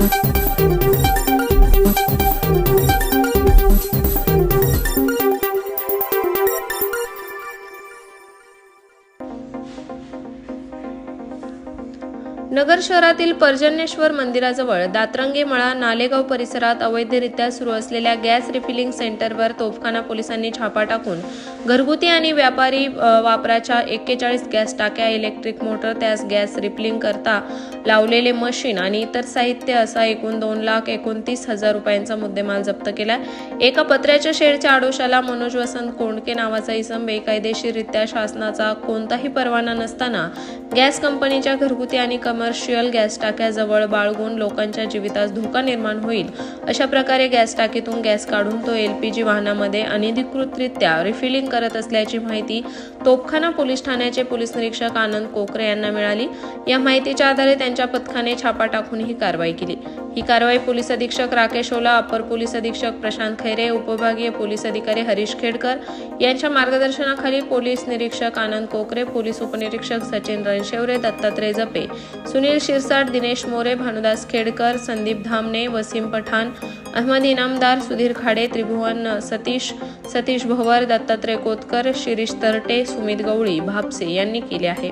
thank you नगर शहरातील पर्जन्येश्वर मंदिराजवळ दातरंगे मळा नालेगाव परिसरात अवैधरित्या सुरू असलेल्या गॅस रिफिलिंग सेंटरवर तोफखाना पोलिसांनी छापा टाकून घरगुती आणि व्यापारी वापराच्या एक्केचाळीस गॅस टाक्या इलेक्ट्रिक मोटर त्यास गॅस रिफिलिंग करता लावलेले मशीन आणि इतर साहित्य असा एकूण दोन लाख एकोणतीस हजार रुपयांचा मुद्देमाल जप्त केला एका पत्र्याच्या शेडच्या आडोशाला मनोज वसंत कोंडके नावाचा इसम बेकायदेशीररित्या शासनाचा कोणताही परवाना नसताना गॅस कंपनीच्या घरगुती आणि कमर्शियल गॅस टाक्याजवळ बाळगून लोकांच्या जीवितास धोका निर्माण होईल. अशा प्रकारे गॅस टाकीतून गॅस काढून तो एलपीजी वाहनामध्ये अनधिकृतरित्या रिफिलिंग करत असल्याची माहिती तोपखाना पोलीस ठाण्याचे पोलीस निरीक्षक आनंद कोकरे यांना मिळाली. या माहितीच्या आधारे त्यांच्या पथकाने छापा टाकून ही कारवाई केली. ही कारवाई पोलीस अधीक्षक राकेश ओला अपर पोलीस अधीक्षक प्रशांत खैरे उपविभागीय पोलीस अधिकारी हरीश खेडकर यांच्या मार्गदर्शनाखाली पोलीस निरीक्षक आनंद कोकरे पोलीस उपनिरीक्षक सचिन रणशेवरे दत्तात्रय जपे सुनील शिरसाट दिनेश मोरे भानुदास खेडकर संदीप धामणे वसीम पठाण अहमद इनामदार सुधीर खाडे त्रिभुवन सतीश सतीश भवर दत्तात्रय कोतकर शिरीष तरटे सुमित गवळी भापसे यांनी केले आहे.